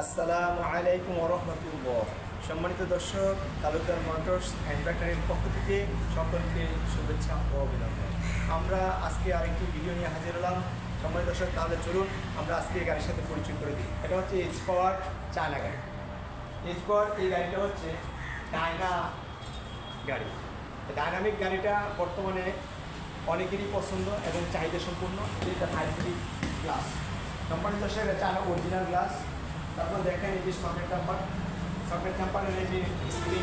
আসসালামু আলাইকুম রহমতুল্লাহ। সম্মানিত দর্শক, তালুকদার মোটরস অ্যান্ড ব্যাটারির পক্ষ থেকে সকলকে শুভেচ্ছা ও অভিনন্দন। আমরা আজকে আরেকটি ভিডিও নিয়ে হাজির হলাম। সম্মানিত দর্শক, তাহলে চলুন আমরা আজকে এই গাড়ির সাথে পরিচয় করে দিই। এটা হচ্ছে এইচ পাওয়ার চায়না গাড়ি। এইচ পাওয়ার এই গাড়িটা হচ্ছে ডায়না গাড়ি। ডায়নামিক গাড়িটা বর্তমানে অনেকেরই পছন্দ এবং চাহিদা সম্পূর্ণ এটা হাইব্রিড গ্লাস কোম্পানি দশে এটা চায়না অরিজিনাল গ্লাস তারপর দেখেন এই যে সকেট চাম্পার সকেট চাম্পারের এই যে স্প্রিং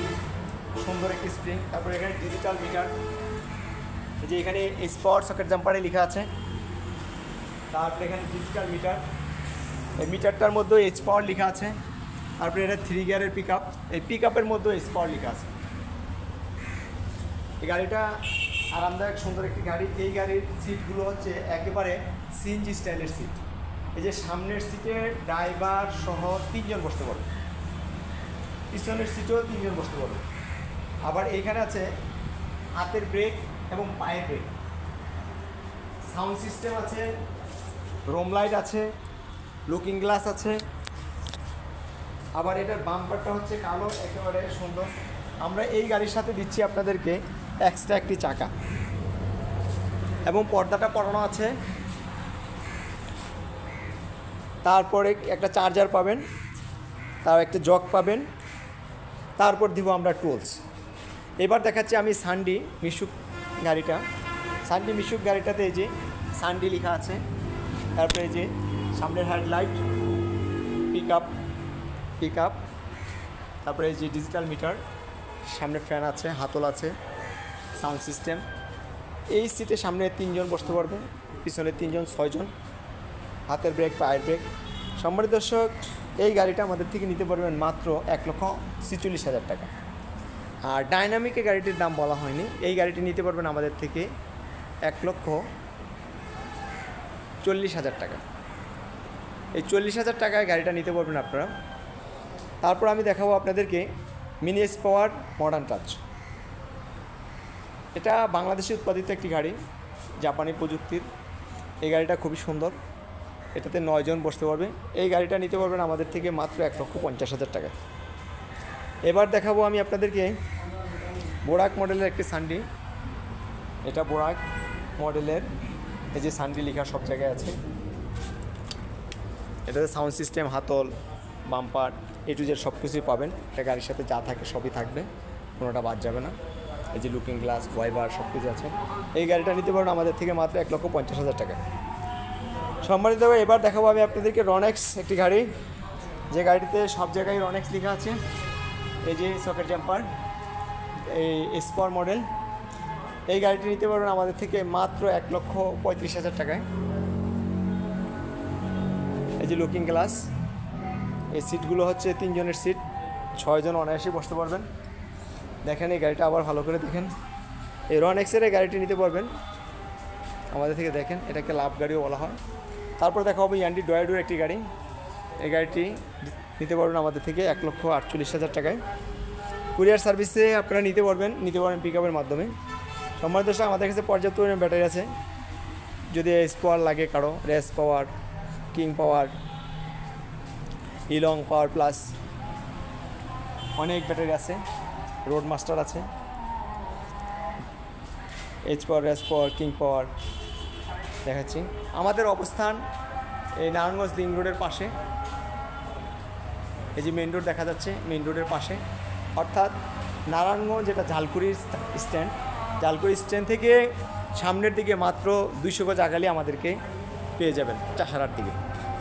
সুন্দর একটি স্প্রিং তারপর এখানে ডিজিটাল মিটার এই যে এখানে স্পট সকেট জাম্পারে লেখা আছে। তারপরে এখানে ডিজিটাল মিটার এই মিটারটার মধ্যে পাওয়ার লেখা আছে। তারপরে এটা থ্রি গিয়ারের পিক আপ এই পিক আপের মধ্যে এইচ পাওয়ার লেখা আছে। এই গাড়িটা আরামদায়ক, সুন্দর একটি গাড়ি। এই গাড়ির সিটগুলো হচ্ছে একেবারে সিএনজি স্টাইলের সিট এই যে সামনের সিটে ড্রাইভার সহ তিনজন বসতে পারবে। পিছনের সিটেও তিনজন বসতে পারবে। আবার এইখানে আছে হাতের ব্রেক এবং পায়ের ব্রেক সাউন্ড সিস্টেম আছে রোম লাইট আছে লুকিং গ্লাস আছে। আবার এটার বাম্পারটা হচ্ছে কালো, একেবারে সুন্দর। আমরা এই গাড়ির সাথে দিচ্ছি আপনাদেরকে এক্সট্রা একটি চাকা। এবং পর্দাটা পরানো আছে। তারপরে একটা চার্জার পাবেন তার একটা জগ পাবেন, তারপর দিব আমরা টুলস এবার দেখাচ্ছি আমি সানডি মিশুক গাড়িটা। সানডি মিশুক গাড়িটাতে এই যে সানডি লেখা আছে, তারপরে এই যে সামনের headlight pick up pick up তারপরে এই যে ডিজিটাল মিটার সামনে ফ্যান আছে, হাতল আছে সাউন্ড সিস্টেম এই সিটে সামনে তিনজন বসতে পারবে, পিছনে তিনজন, ছয়জন। হাতের ব্রেক, পায়ের ব্রেক। সম্মানিত দর্শক, এই গাড়িটা আমাদের থেকে নিতে পারবেন মাত্র এক লক্ষ ছিচল্লিশ হাজার টাকা। আর ডাইনামিকের গাড়িটির দাম বলা হয়নি। এই গাড়িটি নিতে পারবেন আমাদের থেকে এক লক্ষ চল্লিশ হাজার টাকা। এই চল্লিশ হাজার টাকায় গাড়িটা নিতে পারবেন আপনারা। তারপর আমি দেখাবো আপনাদেরকে mini S power modern touch এটা বাংলাদেশে উৎপাদিত একটি গাড়ি, জাপানি প্রযুক্তির। এই গাড়িটা খুবই সুন্দর। এটাতে নয়জন বসতে পারবে। এই গাড়িটা নিতে পারবেন আমাদের থেকে মাত্র এক লক্ষ পঞ্চাশ হাজার টাকা। এবার দেখাবো আমি আপনাদেরকে বোরাক মডেলের একটি সানডি এটা বোরাক মডেলের, এই যে সানডি লেখা সব জায়গায় আছে। এটাতে সাউন্ড সিস্টেম হাতল বাম্পার এ টু জেড সব কিছুই পাবেন। এটা গাড়ির সাথে যা থাকে সবই থাকবে, কোনোটা বাদ যাবে না। এই যে লুকিং গ্লাস ওয়াইবার সব কিছু আছে। এই গাড়িটা নিতে পারেন আমাদের থেকে মাত্র এক লক্ষ পঞ্চাশ হাজার টাকা। সম্মানিত ভাই, এবার দেখাবো আমি আপনাদেরকে রনেক্স একটি গাড়ি। যে গাড়িতে সব জায়গায় রনেক্স লেখা আছে। এই যে সকেট জাম্পার এই স্পর মডেল এই গাড়িটি নিতে পারবেন আমাদের থেকে মাত্র এক লক্ষ পঁয়ত্রিশ হাজার টাকায়। এই যে লুকিং গ্লাস এই সিটগুলো হচ্ছে তিনজনের সিট ছয়জন অনায়াসে বসতে পারবেন। দেখেন এই গাড়িটা আবার ভালো করে দেখেন। এই রন এক্সের এই গাড়িটি নিতে পারবেন আমাদের থেকে দেখেন এটাকে লাভ গাড়িও বলা হয়। তারপর দেখা হবে ইয়ান্ডি ডয়াডুর একটি গাড়ি। এই গাড়িটি নিতে পারবেন আমাদের থেকে এক লক্ষ আটচল্লিশ হাজার টাকায়। কুরিয়ার সার্ভিসে আপনারা নিতে পারবেন নিতে পারবেন পিক আপের মাধ্যমে। সম্মানিত দর্শক, আমাদের কাছে পর্যাপ্ত পরিমাণে ব্যাটারি আছে। যদি এস পাওয়ার লাগে কারও রেস পাওয়ার কিং পাওয়ার ইলং পাওয়ার প্লাস অনেক ব্যাটারি আছে রোড মাস্টার আছে। H power race power king power দেখাচ্ছি। আমাদের অবস্থান এই নারায়ণগঞ্জ লিং রোডের পাশে। এই যে মেন রোড দেখা যাচ্ছে মেন রোডের পাশে। অর্থাৎ নারায়ণগঞ্জ যেটা ঝালকুড়ির স্ট্যান্ড ঝালকুড়ি স্ট্যান্ড থেকে সামনের দিকে মাত্র দুইশো গজ আগালে আমাদেরকে পেয়ে যাবেন চাষারার দিকে।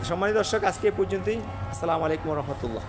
সম্মানিত দর্শক, আজকে পর্যন্তই। আসসালামু আলাইকুম রহমতুল্লাহ।